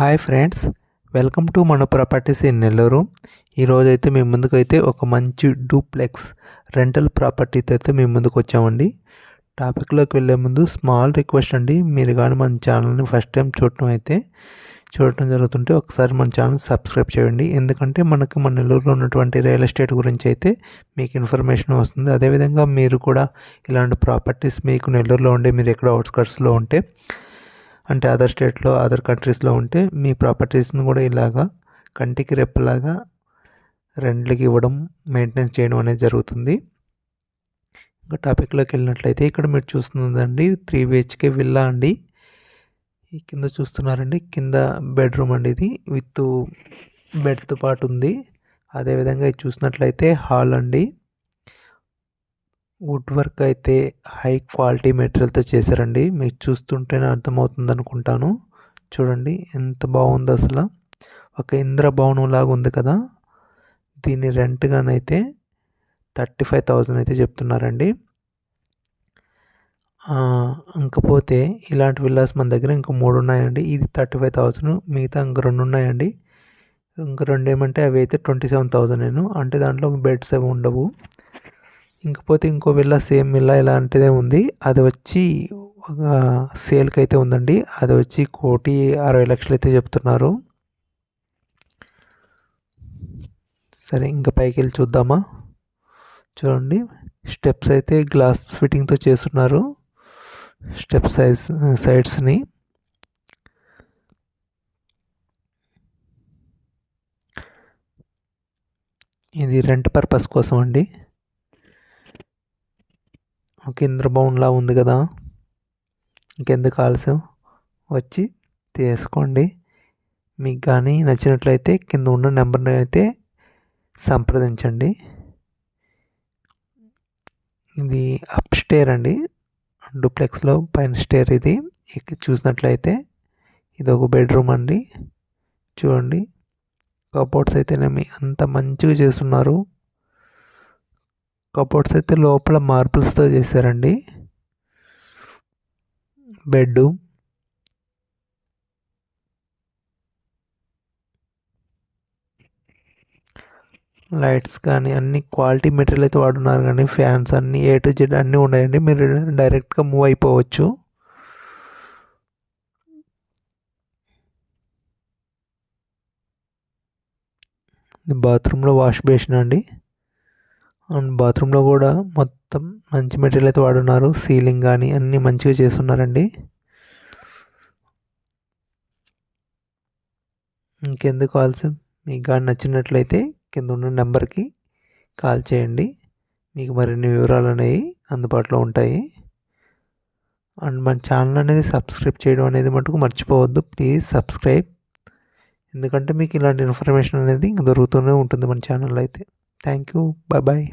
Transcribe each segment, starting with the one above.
Hi friends welcome to మన properties in Nellore. ఈరోజైతే మీ ముందుకైతే ఒక మంచి డూప్లెక్స్ రెంటల్ ప్రాపర్టీతో అయితే మీ ముందుకు వచ్చామండి. టాపిక్లోకి వెళ్ళే ముందు స్మాల్ రిక్వెస్ట్ అండి మీరు కానీ మన ఛానల్ని ఫస్ట్ టైం చూడటం అయితే చూడటం జరుగుతుంటే ఒకసారి మన ఛానల్ సబ్స్క్రైబ్ చేయండి. ఎందుకంటే మనకు మన నెల్లూరులో ఉన్నటువంటి రియల్ ఎస్టేట్ గురించి అయితే మీకు ఇన్ఫర్మేషన్ వస్తుంది. అదేవిధంగా మీరు కూడా ఇలాంటి ప్రాపర్టీస్ మీకు నెల్లూరులో ఉండే మీరు ఎక్కడ అవుట్స్కట్స్లో ఉంటే అంటే అదర్ స్టేట్లో అదర్ కంట్రీస్లో ఉంటే మీ ప్రాపర్టీస్ని కూడా ఇలాగా కంటికి రెప్పలాగా రెంట్లకి ఇవ్వడం మెయింటెనెన్స్ చేయడం అనేది జరుగుతుంది. ఇంకా టాపిక్లోకి వెళ్ళినట్లయితే ఇక్కడ మీరు చూస్తున్నదండి త్రీ బిహెచ్కే విల్లా అండి. ఈ కింద చూస్తున్నారండి కింద బెడ్రూమ్ అండి ఇది. విత్ బెడ్తో పాటు ఉంది. అదేవిధంగా ఇది చూసినట్లయితే హాల్ అండి. వుడ్ వర్క్ అయితే హై క్వాలిటీ మెటీరియల్తో చేశారండి. మీకు చూస్తుంటేనే అర్థమవుతుంది అనుకుంటాను. చూడండి ఎంత బాగుంది అసలు. ఒక ఇంద్రభవనం లాగా ఉంది కదా. దీని రెంట్గానైతే థర్టీ ఫైవ్ థౌజండ్ అయితే చెప్తున్నారండి. ఇంకపోతే ఇలాంటి విల్లాస్ మన దగ్గర ఇంకా మూడు ఉన్నాయండి ఇది థర్టీ ఫైవ్ థౌజండ్ మిగతా ఇంక రెండు ఉన్నాయండి ఇంక రెండు ఏమంటే అవి అయితే ట్వంటీ సెవెన్ థౌజండ్ నేను. అంటే దాంట్లో బెడ్స్ అవి ఉండవు. ఇంకపోతే ఇంకో విల్లా సేమ్ విల్లా ఇలాంటిదే ఉంది. అది వచ్చి సేల్కి అయితే ఉందండి. అది వచ్చి కోటి అరవై లక్షలు అయితే చెప్తున్నారు. సరే ఇంకా పైకి వెళ్ళి చూద్దామా? చూడండి. స్టెప్స్ అయితే గ్లాస్ ఫిట్టింగ్తో చేస్తున్నారు. స్టెప్ సైజ్ సైడ్స్ని. ఇది రెంట్ పర్పస్ కోసం అండి ఒక ఇంద్రభవన్లా ఉంది కదా. ఇంకెందుకు ఆలస్యం? వచ్చి తీసుకోండి. మీకు కానీ నచ్చినట్లయితే కింద ఉన్న నెంబర్ని అయితే సంప్రదించండి. ఇది అప్ స్టేర్ అండి. డూప్లెక్స్లో పైన స్టేర్ ఇది. చూసినట్లయితే ఇది ఒక బెడ్రూమ్ అండి. చూడండి. కబోర్డ్స్ అయితేనేమి అంత మంచిగా చేస్తున్నారు. కబోర్డ్స్ అయితే లోపల మార్బుల్స్తో చేశారండి. బెడ్ లైట్స్ కానీ అన్ని క్వాలిటీ మెటీరియల్ అయితే వాడున్నారు కానీ ఫ్యాన్స్ అన్నీ ఏ టు జెడ్ అన్నీ ఉన్నాయండి. మీరు డైరెక్ట్గా మూవ్ అయిపోవచ్చు. బాత్రూంలో వాష్ బేసిన్ అండి. అండ్ బాత్రూంలో కూడా మొత్తం మంచి మెటీరియల్ అయితే వాడున్నారు. సీలింగ్ కానీ అన్నీ మంచిగా చేస్తున్నారండి. ఇంకెందుకు కాల్స్ మీకు కానీ నచ్చినట్లయితే కింద ఉన్న నెంబర్కి కాల్ చేయండి. మీకు మరిన్ని వివరాలు అనేవి అందుబాటులో ఉంటాయి. అండ్ మన ఛానల్ అనేది సబ్స్క్రైబ్ చేయడం అనేది మటుకు మర్చిపోవద్దు. Please subscribe. ఎందుకంటే మీకు ఇలాంటి ఇన్ఫర్మేషన్ అనేది దొరుకుతూనే ఉంటుంది మన ఛానల్లో అయితే. Thank you bye bye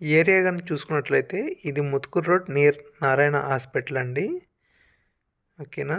area కానీ చూసుకున్నట్లయితే ఇది Muthukur road near Narayana hospital అండి. ఓకేనా?